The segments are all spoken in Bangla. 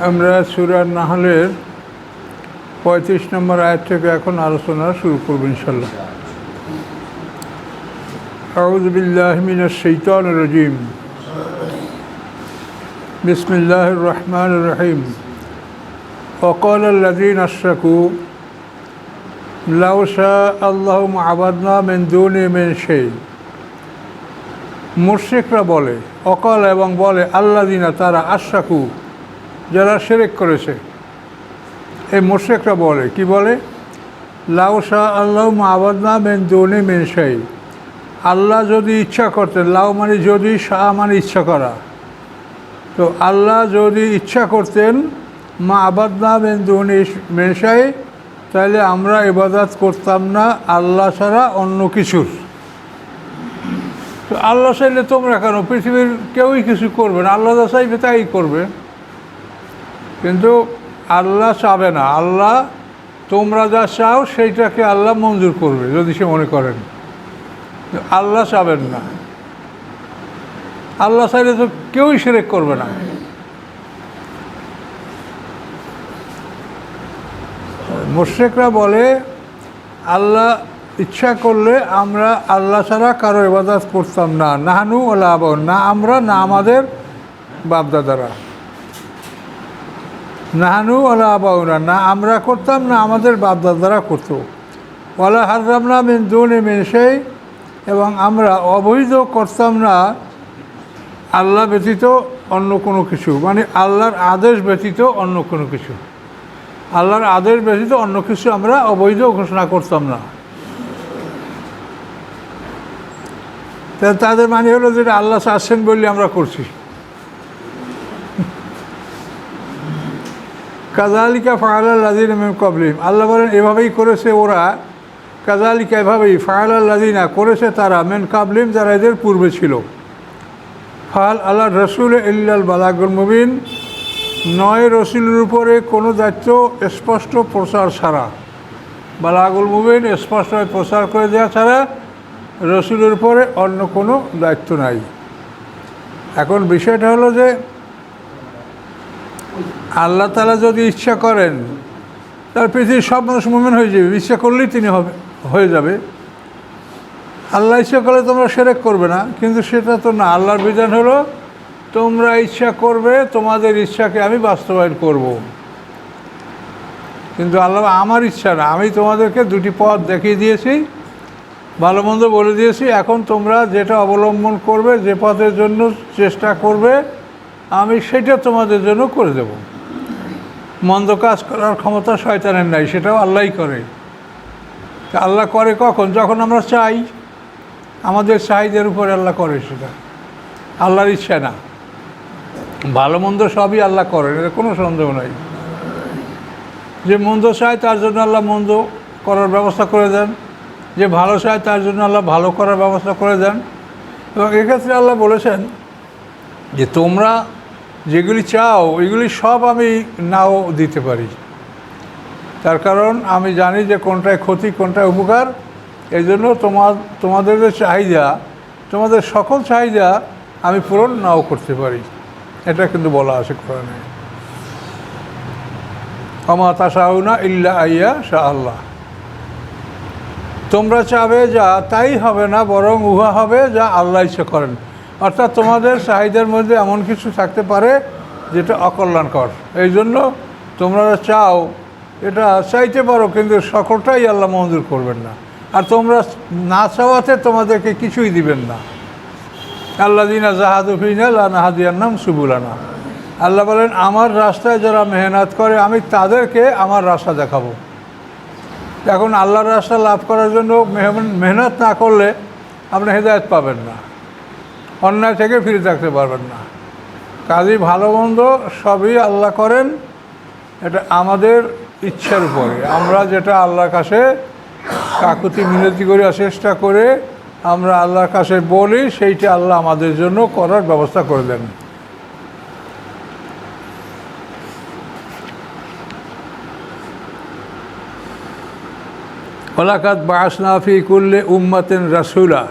আমরা সুরার নাহলের পঁয়ত্রিশ নম্বর আয়াত থেকে এখন আলোচনা শুরু করব ইনশাল্লাহ আউজবিল্লাহমিন সৈতান রজিম। বিসমিল্লাহ রহমান রহিম। অকল আল্লাদিন আশরাকু লাউসা আল্লাহ আবাদনা মেন দুনে মেন সেই মুর্শিকরা বলে, অকাল এবং বলে আল্লাদিনা তারা আশাকু যারা সেরেক করেছে। এই মুর্শিকরা বলে, কি বলে? লাউ শাহ আল্লাহ আবাদনা মেন দৌনি মেনসাই আল্লাহ যদি ইচ্ছা করতেন, লাউ মানে যদি, শাহ মানে ইচ্ছা করা। তো আল্লাহ যদি ইচ্ছা করতেন, মা আবাদনা মেন দৌনি মেনসাই তাহলে আমরা ইবাদত করতাম না আল্লাহ ছাড়া অন্য কিছুর। আল্লাহ চাইলে তোমরা কেন? পৃথিবীর কেউই কিছু করবে না। আল্লাহ যা চাইবে তাই করবে। কিন্তু আল্লাহ চাবে না। আল্লাহ তোমরা যা চাও সেইটাকে আল্লাহ মঞ্জুর করবে, যদি সে মনে করেন। আল্লাহ চাবেন না। আল্লাহ চাইলে তো কেউই সেরেক করবে না। মোশেকরা বলে, আল্লাহ ইচ্ছা করলে আমরা আল্লাহ ছাড়া কারও ইবাদত করতাম না। নাহানু ওলা আবাহ না আমরা, না আমাদের বাপদাদারা। নাহানু ওলা আবাহরা না আমরা করতাম, না আমাদের বাপদাদারা করতো। ওলা হাররামনা মিন দুনে মেনসেই এবং আমরা অবৈধ করতাম না আল্লাহ ব্যতীত অন্য কোনো কিছু। মানে আল্লাহর আদেশ ব্যতীত অন্য কোনো কিছু। আল্লাহর আদেশ ব্যতীত অন্য কিছু আমরা অবৈধ ঘোষণা করতাম না। তাদের মানে হলো যেটা আল্লাহ চাচ্ছেন বললে আমরা করছি। কাজালিকা ফায়াল লাদিন কবলিম আল্লাহ বলেন, এভাবেই করেছে ওরা। কাজালিকা এভাবেই ফায়াল লাদিনা করেছে তারা মেন কাবলিম যারা এদের পূর্বে ছিল। ফাল আল্লাহ রসুল ইল্লাল বালাগুল মুবিন। নয় রসুলের উপরে কোনো দায়িত্ব স্পষ্ট প্রচার ছাড়া। বালাগুল মুবিন স্পষ্টভাবে প্রচার করে দেওয়া ছাড়া রসুলের উপরে অন্য কোনো দায়িত্ব নাই। এখন বিষয়টা হলো যে, আল্লাহ তালা যদি ইচ্ছা করেন তার পৃথিবীর সব মানুষ মুমিন হয়ে যাবে, ইচ্ছা করলেই তিনি হবে, হয়ে যাবে। আল্লাহ ইচ্ছা করলে তোমরা সেরেক করবে না, কিন্তু সেটা তো না। আল্লাহর বিধান হলো, তোমরা ইচ্ছা করবে, তোমাদের ইচ্ছাকে আমি বাস্তবায়ন করব। কিন্তু আল্লাহ আমার ইচ্ছা না, আমি তোমাদেরকে দুটি পথ দেখিয়ে দিয়েছি। ভালো মন্দ বলে দিয়েছি। এখন তোমরা যেটা অবলম্বন করবে, যে পথের জন্য চেষ্টা করবে, আমি সেটা তোমাদের জন্য করে দেব। মন্দ কাজ করার ক্ষমতা শয়তানের নাই, সেটাও আল্লাহই করে। আল্লাহ করে কখন? যখন আমরা চাই, আমাদের চাহিদার উপরে আল্লাহ করে সেটা। আল্লাহর ইচ্ছা না। ভালো মন্দ সবই আল্লাহ করেন এর কোনো সন্দেহ নাই। যে মন্দ চায়, তার জন্য আল্লাহ মন্দ করার ব্যবস্থা করে দেন। যে ভালো চায় তার জন্য আল্লাহ ভালো করার ব্যবস্থা করে দেন। এবং এক্ষেত্রে আল্লাহ বলেছেন যে তোমরা যেগুলি চাও, এগুলি সব আমি নাও দিতে পারি। তার কারণ আমি জানি যে কোনটায় ক্ষতি, কোনটায় উপকার। এই জন্য তোমার তোমাদের যে চাহিদা, তোমাদের সকল চাহিদা আমি পূরণ নাও করতে পারি। এটা কিন্তু বলা আছে কোরআনে। আমা তাসাউনা ইল্লা আইয়া শাহ আল্লাহ তোমরা চাবে যা, তাই হবে না, বরং উহা হবে যা আল্লাহ ইচ্ছে করেন। অর্থাৎ তোমাদের চাহিদার মধ্যে এমন কিছু থাকতে পারে যেটা অকল্যাণকর। এই জন্য তোমরা চাও, এটা চাইতে পারো, কিন্তু সকলটাই আল্লাহ মঞ্জুর করবেন না। আর তোমরা না চাওয়াতে তোমাদেরকে কিছুই দিবেন না। আল্লাহ দিনা জাহাদুফিন নাহাদিয়ার নাম সুবুলানা। আল্লাহ বলেন, আমার রাস্তায় যারা মেহনত করে, আমি তাদেরকে আমার রাস্তা দেখাবো। এখন আল্লাহর রাস্তা লাভ করার জন্য মেহনত না করলে আপনি হেদায়ত পাবেন না। অন্যায় থেকে ফিরে থাকতে পারবেন না। কাজী ভালো মন্দ সবই আল্লাহ করেন, এটা আমাদের ইচ্ছার উপরে। আমরা যেটা আল্লাহর কাছে কাকুতি মিনতি করে চেষ্টা করে আমরা আল্লাহর কাছে বলি, সেইটা আল্লাহ আমাদের জন্য করার ব্যবস্থা করে দেন। ওলাকাত বাসনাফি করলে উম্মাতেন রাসুলা।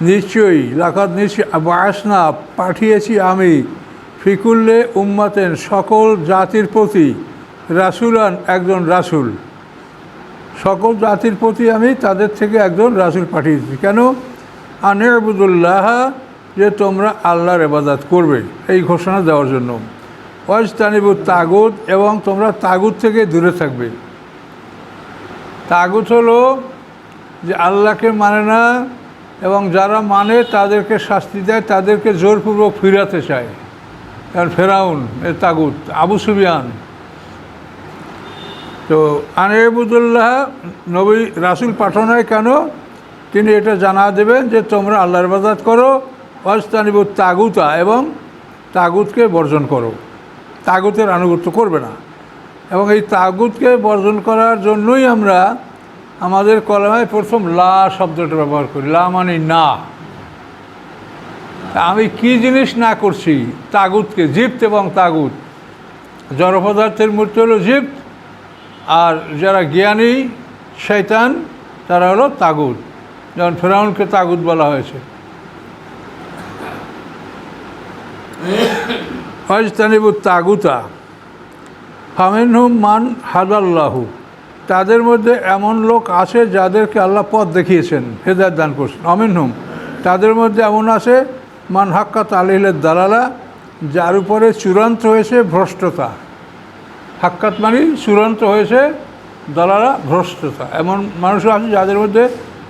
নিশ্চয়ই লাকাত নিশ্চয় বাসনা পাঠিয়েছি আমি ফিকুল্লে উম্মাতেন সকল জাতির প্রতি, রাসুলান একজন রাসুল। সকল জাতির প্রতি আমি তাদের থেকে একজন রাসুল পাঠিয়েছি। কেন? আনিয়াবুদুল্লাহ যে তোমরা আল্লাহর এবাদাত করবে, এই ঘোষণা দেওয়ার জন্য। ওয়াজ তানিবু তাগুদ এবং তোমরা তাগুদ থেকে দূরে থাকবে। তাগুদ হলো যে আল্লাহকে মানে না, এবং যারা মানে তাদেরকে শাস্তি দেয়, তাদেরকে জোরপূর্বক ফিরাতে চায়। কারণ ফেরাউন এ তাগুত, আবু সুবিয়ান তো আনিবুদুল্লাহ নবী রাসুল পাঠানোয় কেন? তিনি এটা জানা দেবেন যে তোমরা আল্লাহর বাজাত করো অস্তানিবু তাগুতা, এবং তাগুতকে বর্জন করো। তাগুতের আনুগত্য করবে না। এবং এই তাগুদকে বর্জন করার জন্যই আমরা আমাদের কলমায় প্রথম লা শব্দটা ব্যবহার করি। লা মানে না। আমি কি জিনিস না করছি? তাগুতকে, জিপ্ত এবং তাগুত। জড় পদার্থের মূর্তি হলো জিপ্ত, আর যারা জ্ঞানী শৈতান তারা হলো তাগুত। যেমন ফেরাউনকে তাগুত বলা হয়েছে। তাগুতা। ফামিনহুম মান হাদাল্লাহু তাদের মধ্যে এমন লোক আছে যাদেরকে আল্লাহ পথ দেখিয়েছেন, হেদায়ত দান করছেন। অমিনহুম তাদের মধ্যে এমন আছে, মান হাক্কাত আলিলের দালালা, যার উপরে চূড়ান্ত হয়েছে ভ্রষ্টতা। হাক্কাত মানে চূড়ান্ত হয়েছে দালালা, ভ্রষ্টতা। এমন মানুষ আছে যাদের মধ্যে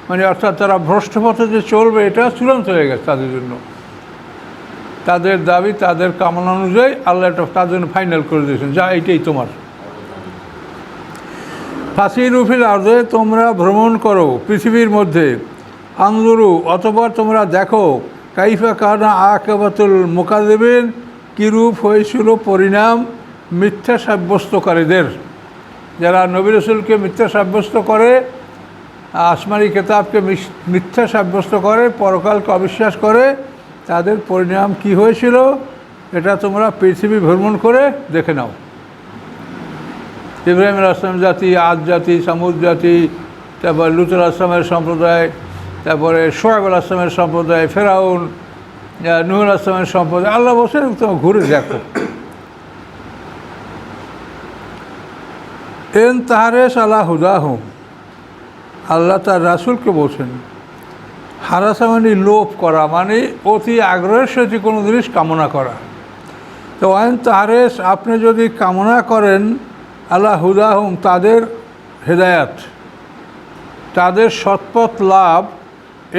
মানে অর্থাৎ তারা ভ্রষ্ট পথে যে চলবে, এটা চূড়ান্ত হয়ে গেছে তাদের জন্য। তাদের দাবি, তাদের কামনা অনুযায়ী আল্লাহ তাদের ফাইনাল করে দিয়েছেন। যা এইটাই তোমার। ফাঁসি রুফিল আর্দে তোমরা ভ্রমণ করো পৃথিবীর মধ্যে। আন্দুরু অতপর তোমরা দেখো, কাইফা কানা আকেবাতুল মোকাদেবেন কীরূপ হয়েছিল পরিণাম মিথ্যা সাব্যস্তকারীদের। যারা নবী রসুলকে মিথ্যা সাব্যস্ত করে, আসমানি কেতাবকে মিথ্যা সাব্যস্ত করে, পরকালকে অবিশ্বাস করে তাদের পরিণাম কি হয়েছিল, এটা তোমরা পৃথিবী ভ্রমণ করে দেখে নাও। ইব্রাহিম আসলাম জাতি, আদ জাতি, সামুদ জাতি, তারপর লুতুল আসলামের সম্প্রদায়, তারপরে আল আসলামের সম্প্রদায়, ফেরাউন নুহুল আসলামের সম্প্রদায়, আল্লাহ বসে তোমার ঘুরে দেখো। এন তাহারেস আল্লাহ হুদাহুম, আল্লাহ তার রাসুলকে বলছেন হারাসা মানে লোভ করা মানে অতি আগ্রহের সাথে কোনো জিনিস কামনা করা। তো ওয়াইন তাহারেস, আপনি যদি কামনা করেন, আল্লাহ হুদাহুম তাদের হেদায়াত, তাদের সৎপথ লাভ,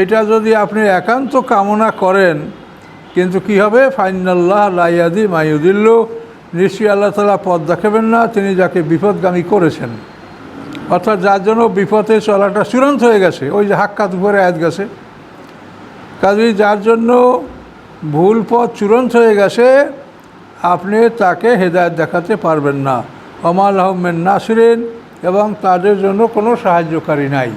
এটা যদি আপনি একান্ত কামনা করেন, কিন্তু কি হবে? ফাইনাল্লাহ লাইয়াদি মাইউদিল্ল নিশ্চয়ই আল্লাহ তালা পথ দেখাবেন না, তিনি যাকে বিপদগামী করেছেন। অর্থাৎ যার জন্য বিপদে চলাটা চূড়ান্ত হয়ে গেছে। ওই যে হাক্কাত উপরে আয়াত গেছে। কাজেই যার জন্য ভুল পথ চূড়ান্ত হয়ে গেছে, আপনি তাকে হেদায়ত দেখাতে পারবেন না। অমাল আহমেদ নাসরিন এবং তাদের জন্য কোনো সাহায্যকারী নাই।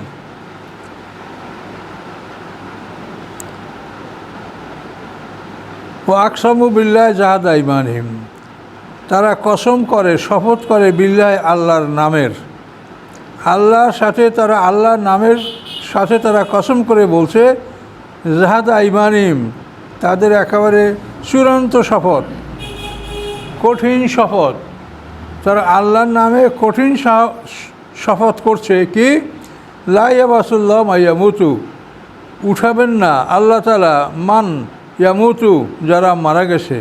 ও আকসামু বিল্লাহ জাহাদ ইমানহিম। তারা কসম করে, শপথ করে বিল্লায় আল্লাহর নামের। আল্লাহর সাথে তারা, আল্লাহর নামের সাথে তারা কসম করে বলছে জাহাদ ইমানিম, তাদের একেবারে চূড়ান্ত শপথ, কঠিন শপথ। তারা আল্লাহর নামে কঠিন শপথ করছে কি? লাইয়াবাসুল্লাহ মাইয়ামুতু উঠাবেন না, আল্লাহ তালা মান ইয়ামুতু, যারা মারা গেছে।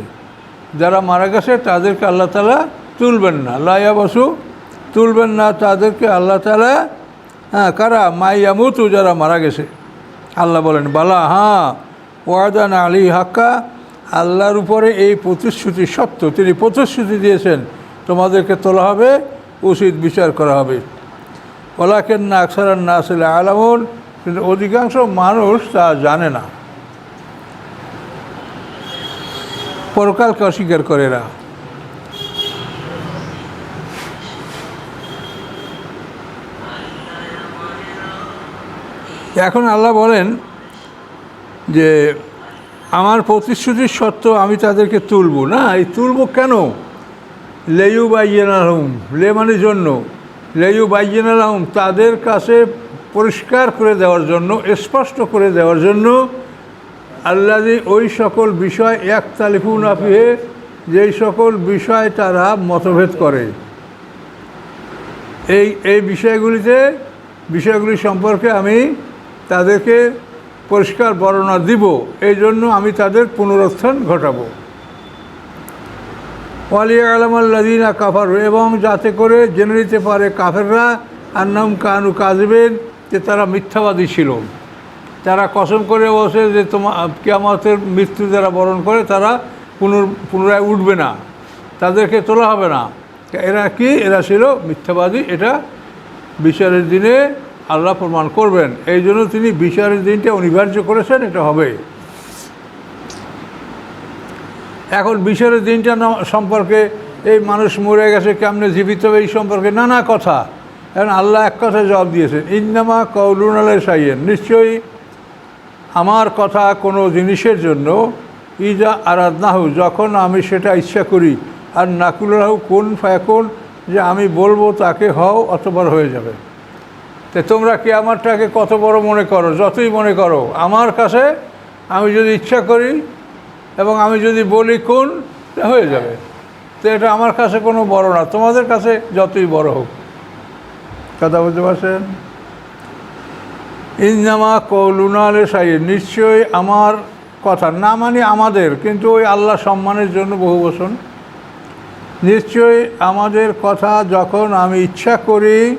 যারা মারা গেছে, তাদেরকে আল্লাহ তালা তুলবেন না। লাইয়াবাসু তুলবেন না, তাদেরকে আল্লাহ তালা হ্যাঁ কারা? মাইয়া মাইয়ামুতু যারা মারা গেছে। আল্লাহ বলেন, বালা হ্যাঁ ওয়াদান আলী হাক্কা, আল্লাহর উপরে এই প্রতিশ্রুতি সত্য। তিনি প্রতিশ্রুতি দিয়েছেন, তোমাদেরকে তোলা হবে, উচিত বিচার করা হবে। ওলাকেন না আকসারান না আসলে আলামুন, কিন্তু অধিকাংশ মানুষ তা জানে না। পরকালকে অস্বীকার করে এরা এখন আল্লাহ বলেন যে, আমার প্রতিশ্রুতির সত্ত্বেও আমি তাদেরকে তুলব। না, এই তুলব কেন? লেয়ু বাইয়েনালহম লে মানে জন্য। লেয়ু বাইয়েনালহম তাদের কাছে পরিষ্কার করে দেওয়ার জন্য, স্পষ্ট করে দেওয়ার জন্য আল্লাদি ওই সকল বিষয় এক তালিফুন আপিহে যেই সকল বিষয় তারা মতভেদ করে। এই এই বিষয়গুলিতে, বিষয়গুলি সম্পর্কে আমি তাদেরকে পরিষ্কার বর্ণনা দিব, এই জন্য আমি তাদের পুনরুত্থান ঘটাবো। ওয়ালিয়া আলমাল্লাদিনা কাফার, এবং যাতে করে জেনে নিতে পারে কাফেররা আন্নাম কানু কাজবেন যে তারা মিথ্যাবাদী ছিল। তারা কসম করে বসে যে তোমার কেয়ামতের মৃত্যু যারা বরণ করে, তারা পুনর, পুনরায় উঠবে না। তাদেরকে তোলা হবে না। এরা কি? এরা ছিল মিথ্যাবাদী। এটা বিচারের দিনে আল্লাহ প্রমাণ করবেন। এই জন্য তিনি বিচারের দিনটা অনিবার্য করেছেন, এটা হবে। এখন বিচারের দিনটা সম্পর্কে এই মানুষ মরে গেছে, কেমনে জীবিত হবে এই সম্পর্কে নানা কথা। এখন আল্লাহ এক কথা জবাব দিয়েছেন, ইন্নামা কৌলুন আলাই সাইয়েন নিশ্চয়ই আমার কথা কোনো জিনিসের জন্য, ইজা আরাধনাহু যখন আমি সেটা ইচ্ছা করি, আর নাকুল নাকুলাহু কোন ফায়াকুন যে আমি বলব তাকে হও অতবার হয়ে যাবে। তো তোমরা কি আমারটাকে কত বড় মনে করো? যতই মনে করো। আমার কাছে আমি যদি ইচ্ছা করি এবং আমি যদি বলি কোন হয়ে যাবে। তো এটা আমার কাছে কোনো বড় না। তোমাদের কাছে যতই বড় হোক। কথা বুঝতে পারছেন? ইনজামা কৌলুনালে সাইয়ে নিশ্চয়ই আমার কথা, না মানে আমাদের, কিন্তু ওই আল্লাহ সম্মানের জন্য বহু বছর নিশ্চয়ই আমাদের কথা যখন আমি ইচ্ছা করি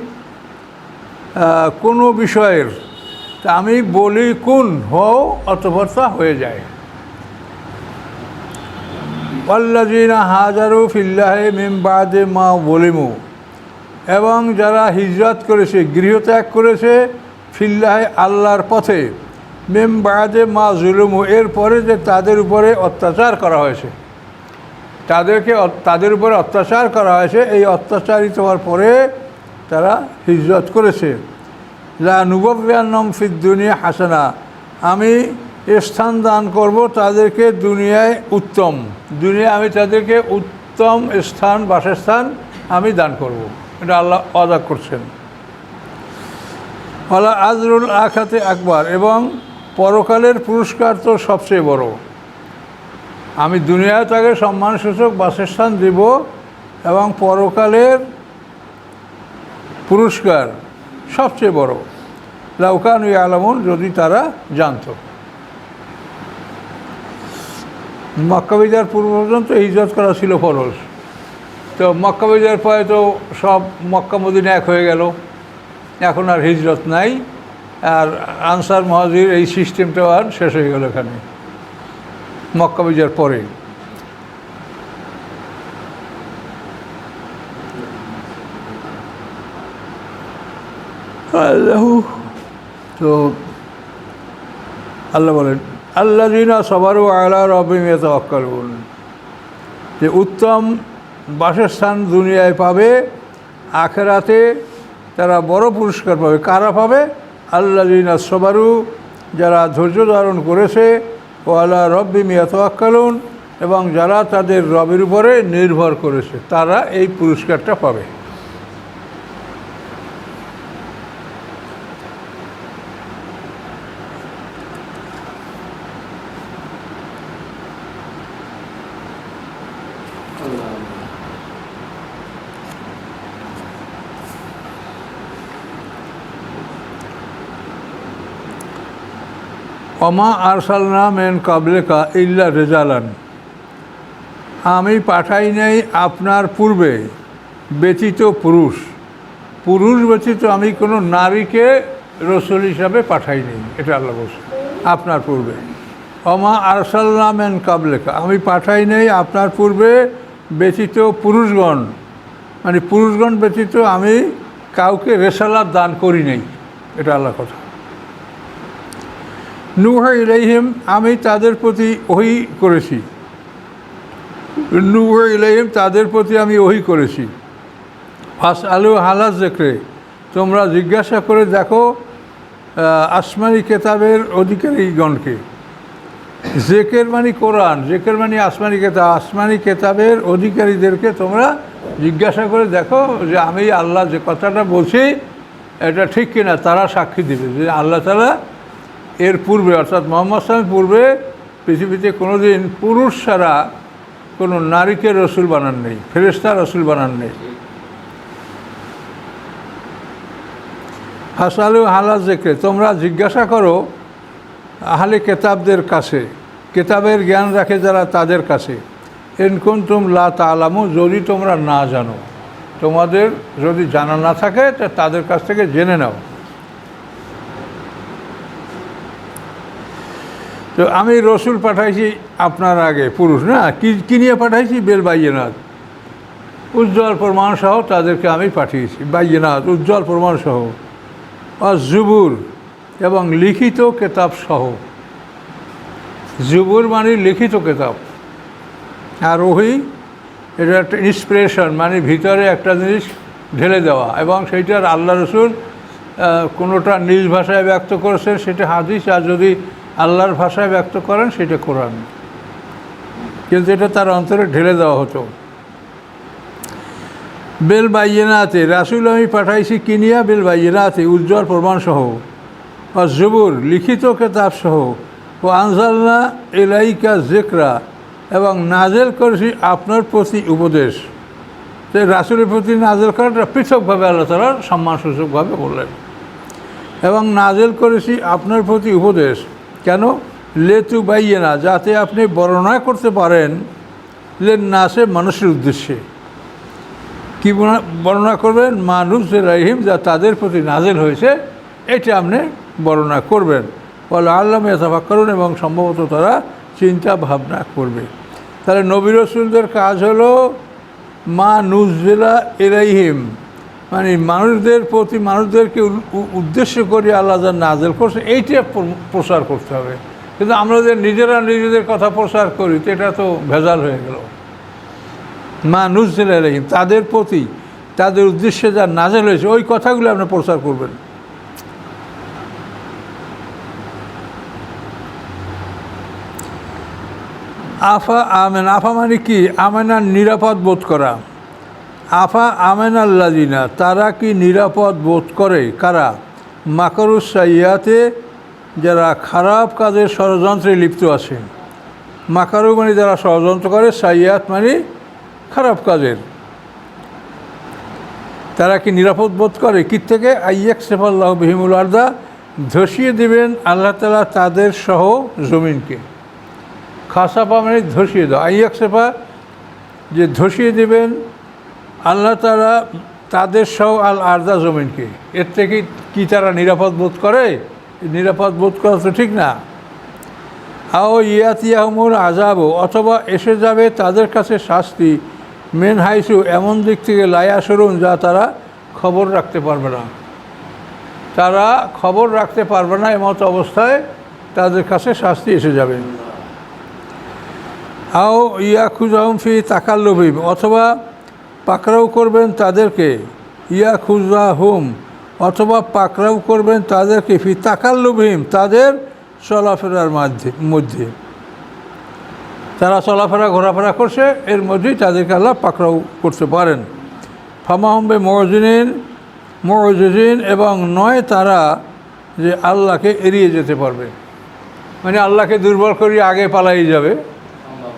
কোনো বিষয়ের, তা আমি বলি কোন হও অতপর তা হয়ে যায়। আল্লাজিনা হাজারু ফিল্লাহে মিমবাদে মা বলিমু এবং যারা হিজরত করেছে, গৃহত্যাগ করেছে, ফিল্লাহে আল্লাহর পথে মেমবাদে মা জুলুমু এরপরে যে তাদের উপরে অত্যাচার করা হয়েছে। তাদেরকে তাদের উপরে অত্যাচার করা হয়েছে, এই অত্যাচারিত হওয়ার পরে তারা হিজরত করেছে। যা নুবব্যান্নম ফিদ দুনিয়া হাসানা। আমি স্থান দান করব তাদেরকে দুনিয়ায় উত্তম। দুনিয়া আমি তাদেরকে উত্তম স্থান, বাসস্থান আমি দান করব। এটা আল্লাহ অদা করছেন। আল্লাহ আজরুল আখাতে আকবার এবং পরকালের পুরস্কার তো সবচেয়ে বড়। আমি দুনিয়ায় তাকে সম্মানসূচক বাসস্থান দিব এবং পরকালের পুরস্কার সবচেয়ে বড়। লাউকান আলমন যদি তারা জানতো। মক্কাবিজার পূর্ব পর্যন্ত হিজরত করা ছিল ফরজ। তো মক্কাবিজার পরে তো সব মক্কা এক হয়ে গেল। এখন আর হিজরত নাই। আর আনসার মহাজির এই সিস্টেমটাও আর শেষ হয়ে গেল এখানে। মক্কাবিজার পরে। আল্লাহ। তো আল্লাহ বলেন আল্লাহ দিনা সবারও আলা রবিমে তক্কালুন যে উত্তম বাসস্থান দুনিয়ায় পাবে, আখেরাতে তারা বড় পুরস্কার পাবে। কারা পাবে? আল্লাহ দিনা সবারু, যারা ধৈর্য ধারণ করেছে, ও আল্লাহ রব্বি মিয়াতোয়াক্কালুন এবং যারা তাদের রবের উপরে নির্ভর করেছে, তারা এই পুরস্কারটা পাবে। অমা আরসালনা মেন কাবলেকা ইল্লা রেজালান। আমি পাঠাই নাই আপনার পূর্বে, ব্যতীত পুরুষ। পুরুষ ব্যতীত আমি কোনো নারীকে রসুল হিসাবে পাঠাই পাঠাইনি এটা আল্লাহ আপনার পূর্বে। অমা আরসালনা মেন কাবলেকা, আমি পাঠাই নেই আপনার পূর্বে, ব্যতীত পুরুষগণ। মানে পুরুষগণ ব্যতীত আমি কাউকে রেসালাত দান করি নেই, এটা আল্লাহ কথা। নুহা ইলাইহিম, আমি তাদের প্রতি ওহি করেছি। নুহা ইলাইহিম, তাদের প্রতি আমি ওহি করেছি। ফাস আলু হালাস দেখরে তোমরা জিজ্ঞাসা করে দেখো আসমানি কেতাবের অধিকারীগণকে। জেকের মানে কোরআন জেকের মানে আসমানি কেতাব, আসমানি কেতাবের অধিকারীদেরকে তোমরা জিজ্ঞাসা করে দেখো যে আমি আল্লাহ যে কথাটা বলছি, এটা ঠিক কিনা, তারা সাক্ষী দেবে যে আল্লাহ তালা এর পূর্বে, অর্থাৎ মোহাম্মদ সালামের পূর্বে পৃথিবীতে কোনো দিন পুরুষ ছাড়া কোনো নারীকে রসুল বানান নেই ফেরেস্তা রসুল বানান নেই। হাসালু হালা জেকে তোমরা জিজ্ঞাসা করো আহলে কেতাবদের কাছে, কেতাবের জ্ঞান রাখে যারা তাদের কাছে। এনকুন তুম লা তালামু যদি তোমরা না জানো, তোমাদের যদি জানা না থাকে, তা তাদের কাছ থেকে জেনে নাও। তো আমি রসুল পাঠাইছি আপনার আগে, পুরুষ না? কি নিয়ে পাঠাইছি? বেল বাইয়েনাথ। উজ্জ্বল প্রমাণ সহ তাদেরকে আমি পাঠিয়েছি। বাইয়েনাথ, উজ্জ্বল প্রমাণ সহ। আর জুবুর এবং লিখিত কেতাব সহ। জুবুর মানে লিখিত কেতাব। আর ওহি, এটা একটা ইন্সপিরেশন মানে ভিতরে একটা জিনিস ঢেলে দেওয়া। এবং সেইটার আল্লাহ রসুল কোনোটা নিজ ভাষায় ব্যক্ত করেছেন, সেটা হাদিস। আর যদি আল্লাহর ভাষায় ব্যক্ত করেন, সেটা কোরআন। কিন্তু এটা তার অন্তরে ঢেলে দেওয়া হতো। বেল বাইয়েনাতে, রাসুল আমি পাঠাইছি কিনিয়া বেল বাইয়েনাতে, উজ্জ্বল প্রমাণসহ ও জবুর লিখিত কেতাব সহ, ও আনজালনা এলাইকা জেকরা এবং নাজেল করেছি আপনার প্রতি উপদেশ। তো রাসুলের প্রতি নাজেল করাটা পৃথকভাবে আল্লাহ তালা সম্মানসূচকভাবে বললেন। এবং নাজেল করেছি আপনার প্রতি উপদেশ। কেন? লেতু বাইয়ে না যাতে আপনি বর্ণনা করতে পারেন। লেন নাসে মানুষের উদ্দেশ্যে। কি বর্ণনা- করবেন? মানুষ রাহিম, যা তাদের প্রতি নাজেল হয়েছে, এটা আপনি বর্ণনা করবেন। বলে আল্লাহ এতফা করুন এবং সম্ভবত তারা চিন্তা ভাবনা করবে। তাহলে নবী রসুলদের কাজ হলো, মা নুজেলা এরাইহিম মানে মানুষদের প্রতি মানুষদেরকে উদ্দেশ্য করে আল্লাহ যা নাজেল করছে, এইটা প্র- প্রচার করতে হবে। কিন্তু আমরা যে নিজেরা নিজেদের কথা প্রচার করি, তো এটা তো ভেজাল হয়ে গেল। মা নুজেল আলাইহিম, তাদের প্রতি তাদের উদ্দেশ্যে যা নাজেল হয়েছে, ওই কথাগুলো আপনি প্রচার করবেন। আফা, আমেন, আফা মানে কি? আমেনার নিরাপদ বোধ করা। আফা আমেন আল্লাদিনা তারা কি নিরাপদ বোধ করে? কারা? মাকরুস সাইয়াতে, যারা খারাপ কাজের ষড়যন্ত্রে লিপ্ত আছে মাকারু মানে যারা ষড়যন্ত্র করে, সাইয়াত মানে খারাপ কাজের। তারা কি নিরাপদ বোধ করে? কি থেকে আইয়াক সেফাল্লাহ বিহিমুল আর্দা, ধসিয়ে দিবেন আল্লাহ তালা তাদের সহ জমিনকে। খাসাপা মানে ধসিয়ে দাও আইয়াক সেফা যে ধসিয়ে দেবেন আল্লাহ তারা তাদের সহ আল আর্দা জমিনকে। এর থেকে কি তারা নিরাপদ বোধ করে? নিরাপদ বোধ করা তো ঠিক না। আও ইয়াতিয়াহমুর আজাবও অথবা এসে যাবে তাদের কাছে শাস্তি। মেন হাইসু, এমন দিক থেকে লায়া সরুন যা তারা খবর রাখতে পারবে না। তারা খবর রাখতে পারবে না এমত অবস্থায় তাদের কাছে শাস্তি এসে যাবে। আও ইয়া ফি তাকাল্লভিম অথবা পাকড়াও করবেন তাদেরকে ইয়া খুজা হুম অথবা পাকড়াও করবেন তাদেরকে ফি তাকাল্লুভিম তাদের চলাফেরার মাধ্যে মধ্যে। তারা চলাফেরা, ঘোরাফেরা করছে, এর মধ্যেই তাদেরকে আল্লাহ পাকড়াও করতে পারেন। ফামাহম্বে মরজিনের মরজিন এবং নয় তারা যে আল্লাহকে এড়িয়ে যেতে পারবে। মানে আল্লাহকে দুর্বল করিয়ে আগে পালাই যাবে,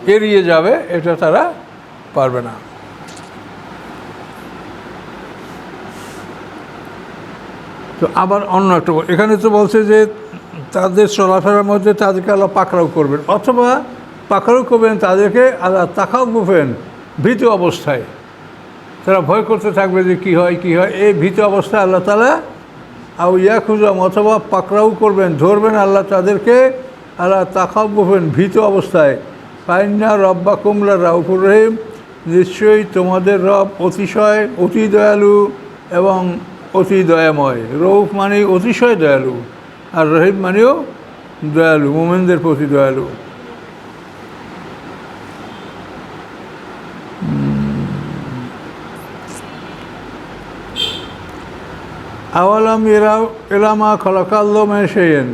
এড়িয়ে যাবে, এটা তারা পারবে না। তো আবার অন্য একটা এখানে তো বলছে যে তাদের চলাফেরার মধ্যে তাদেরকে আল্লাহ পাকড়াও করবেন, অথবা পাকড়াও করবেন তাদেরকে আল্লাহ তাকাও বুফেন ভীত অবস্থায়। তারা ভয় করতে থাকবে যে কী হয় কী হয়, এই ভীত অবস্থায় আল্লাহ তালা আউ ইয়া খুঁজাম অথবা পাকড়াও করবেন, ধরবেন আল্লাহ তাদেরকে, আল্লাহ তাকাও বুফেন ভীত অবস্থায়। ফাইন্না রব্বা কুমলা রাউফুর রহিম, নিশ্চয়ই তোমাদের রব অতিশয়, অতি দয়ালু এবং অতি দয়াময়। রৌফ মানে অতিশয় দয়ালু আর রহিম মানেও দয়ালু, মোমেনদের প্রতি দয়ালু। আওয়ালাম এরা এলামা খলাকাল্লো মেশেন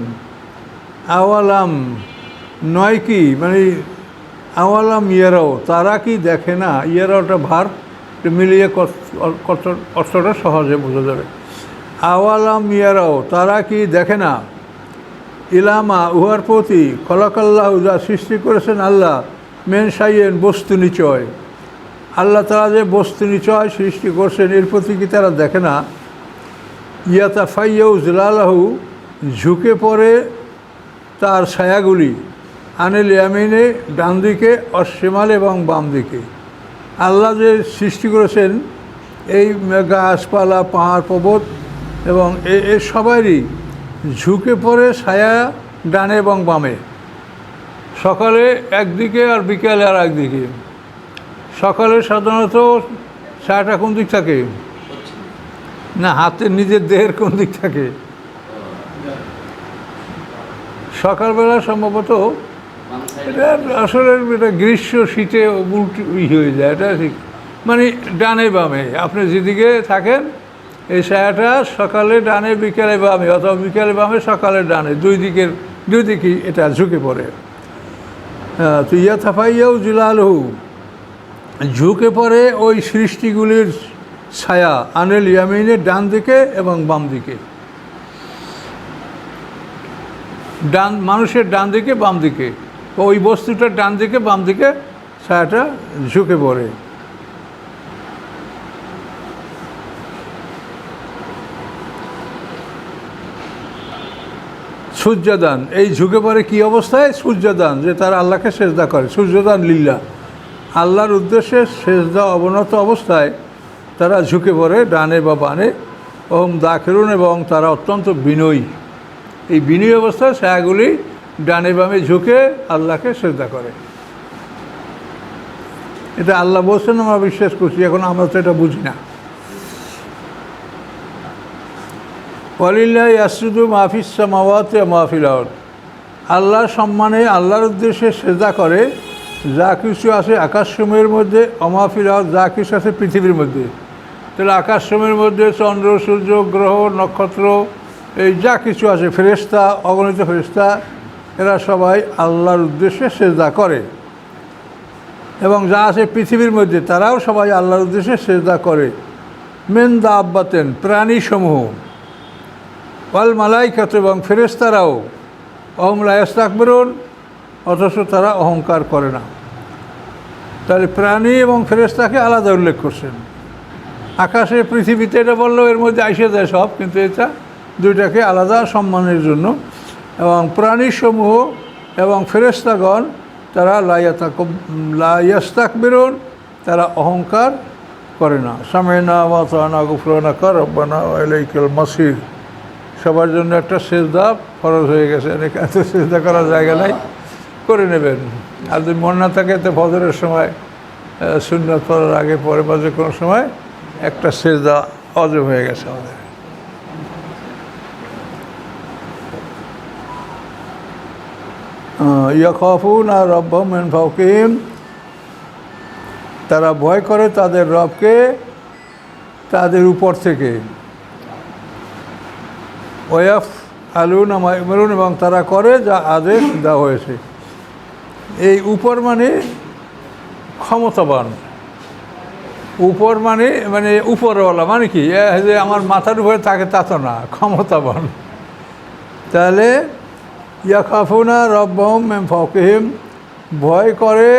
আওয়ালাম নয় কি? মানে আওয়ালাম ইয়ারাও, তারা কি দেখে না? ইয়ারাওটা ভার? মিলিয়ে অর্থটা সহজে বোঝা যাবে। আওয়ালাম ইয়ারাও, তারা কি দেখে না? ইলামা, উহার প্রতি খলাকাল্লাহ যা সৃষ্টি করেছেন আল্লাহ, মেন সাইয়েন বস্তু নিচয়। আল্লাহ তারা যে বস্তু নিচয় সৃষ্টি করছেন, এর প্রতি কি তারা দেখে না? ইয়াতা ফাইয়াউ জলালাহু, ঝুঁকে পড়ে তার ছায়াগুলি, আনিল ইয়ামিনে ডান দিকে অসীমাল এবং বাম দিকে আল্লাহ যে সৃষ্টি করেছেন, এই গাছপালা পাহাড়, পর্বত এবং এ- সবারই ঝুঁকে পড়ে ছায়া ডানে এবং বামে। সকালে একদিকে আর বিকেলে আর একদিকে। সকালে সাধারণত ছায়াটা কোন দিক থাকে? না হাতের নিজের দেহের কোন দিক থাকে? সকালবেলা সম্ভবত এটা আসলে এটা গ্রীষ্ম শীতে উল্টি হয়ে যায়, এটা ঠিক। মানে ডানে বামে, আপনি যেদিকে থাকেন, এই ছায়াটা সকালে ডানে, বিকেলে বামে, অথবা বিকেলে বামে, সকালে ডানে, দুই দিকের, দুই দিকেই এটা ঝুঁকে পড়ে। তো ইয়া থাফাইয়াও জুলালহু, ঝুঁকে পড়ে ওই সৃষ্টিগুলির ছায়া, আনেল ইয়ামিনের ডান দিকে এবং বাম দিকে। ডান, মানুষের ডান দিকে, বাম দিকে। ওই বস্তুটার ডান দিকে, বাম দিকে ছায়াটা ঝুঁকে পড়ে। সূর্যদান, এই ঝুঁকে পড়ে কি অবস্থায়? সূর্যদান, যে তারা আল্লাহকে সেজদা করে। সূর্যদান লীলা আল্লাহর উদ্দেশ্যে সেজদা অবনত অবস্থায় তারা ঝুঁকে পড়ে ডানে বা বানে ওম দাখেরুন এবং তারা অত্যন্ত বিনয়ী। এই বিনয়ী অবস্থায় ছায়াগুলি ডানে বামে ঝুঁকে আল্লাহকে সেজদা করে। এটা আল্লাহ বলছেন, আমরা বিশ্বাস করছি, এখন আমরা তো এটা বুঝি না। ওয়ালিল্লাহ মাহফিস সামাওয়াতে মাহফিল আল্লাহর সম্মানে, আল্লাহর উদ্দেশ্যে সেজা করে, যা কিছু আছে আকাশসমূহের মধ্যে অমাহফিল আউট যা কিছু আছে পৃথিবীর মধ্যে। তাহলে আকাশসমূহের মধ্যে চন্দ্র, সূর্য, গ্রহ, নক্ষত্র, এই যা কিছু আছে ফেরেস্তা অগণিত ফেরেস্তা এরা সবাই আল্লাহর উদ্দেশ্যে সেজদা করে। এবং যা আছে পৃথিবীর মধ্যে, তারাও সবাই আল্লাহর উদ্দেশ্যে সেজদা করে। মেন দা আব্বাতেন প্রাণীসমূহ। ওয়াল মালাইকাত এবং ফেরেস্তারাও অহম লায়াস্তাকবরুন অথচ তারা অহংকার করে না। তাহলে প্রাণী এবং ফেরেস্তাকে আলাদা উল্লেখ করছেন। আকাশে, পৃথিবীতে এটা বললেও এর মধ্যে আইসে যায় সব, কিন্তু এটা দুইটাকে আলাদা সম্মানের জন্য এবং প্রাণীসমূহ এবং ফেরেস্তাগণ তারা লাইয়াতাক লাইয়াস্তাক বেরোন তারা অহংকার করে না। সামেনা মাতানা গুফরানা কর রব্বানা এলাইকাল মাসির সবার জন্য একটা সেজদা ফরজ হয়ে গেছে। এত সেজদা করার জায়গা নাই, করে নেবেন। আর যদি মন না থাকে, তো ফজরের সময় শূন্য পড়ার আগে পরে বা যে কোনো সময় একটা সেজদা অজব হয়ে গেছে আমাদের। ইয়াকুন আর রব্বম মেন ফাউকিম তারা ভয় করে তাদের রবকে তাদের উপর থেকে। ওয়াফ আলুন আমারুন এবং তারা করে যা আদেশ দেওয়া হয়েছে। এই উপর মানে ক্ষমতাবান। উপর মানে মানে উপরওয়ালা মানে কি? যে আমার মাথার উপরে থাকে তা তো না, ক্ষমতাবান। তাহলে ইয়াকাফুনা রব্বহম এম ফকিহিম ভয় করে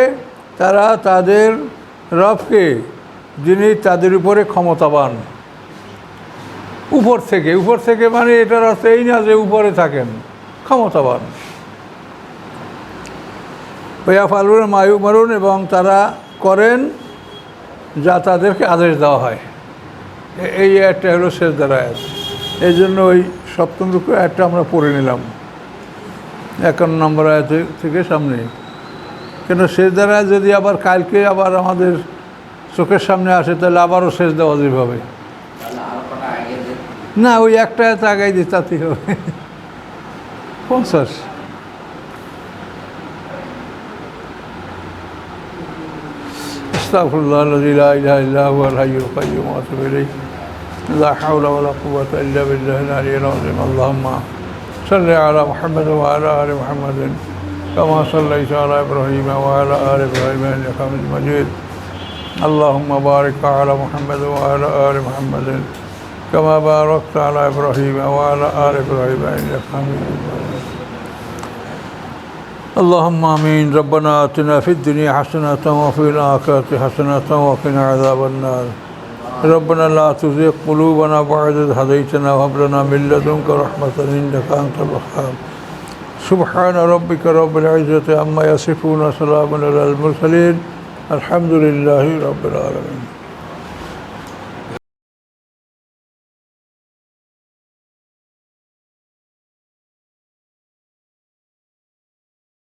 তারা তাদের রবকে, যিনি তাদের উপরে ক্ষমতাবান। উপর থেকে উপর থেকে মানে এটার অর্থ এই না যে উপরে থাকেন, ক্ষমতাবান। ওয়া ফালুন মায়ু মারুন এবং তারা করেন যা তাদেরকে আদেশ দেওয়া হয়। এই একটা হলো শেষ আয়াত এই জন্য ওই সপ্তম রূপে একটা আমরা পড়ে নিলাম। একান্ন নম্বর আয়াত থেকে সামনে কেন শেষ দ্বারা যদি আবার কালকে আবার আমাদের চোখের সামনে আসে তাহলে আবারও শেষ দেওয়া যেভাবে তাহলে আরো কটা আগে যে না ওই একটা এত আগাই দিই তাতেই হবে পঞ্চাশ استغفر الله الذي لا اله الا هو الحي القيوم واتوب اليه لا حول ولا قوه الا بالله العلي العظيم اللهم صل على محمد وعلى آل محمد كما صليت على إبراهيم وعلى آل إبراهيم إنك حميد مجيد. اللهم بارك على محمد وعلى آل محمد كما باركت على إبراهيم وعلى آل إبراهيم إنك حميد اللهم آمين. ربنا آتنا في الدنيا حسنة وفي الآخرة حسنة وقنا عذاب النار. ربنا لا تزغ قلوبنا بعد إذ هديتنا وهب لنا من لدنك رحمة إنك أنت الوهاب. سبحان ربك رب العزة عما يصفون وسلام على المرسلين. الحمد لله رب العالمين.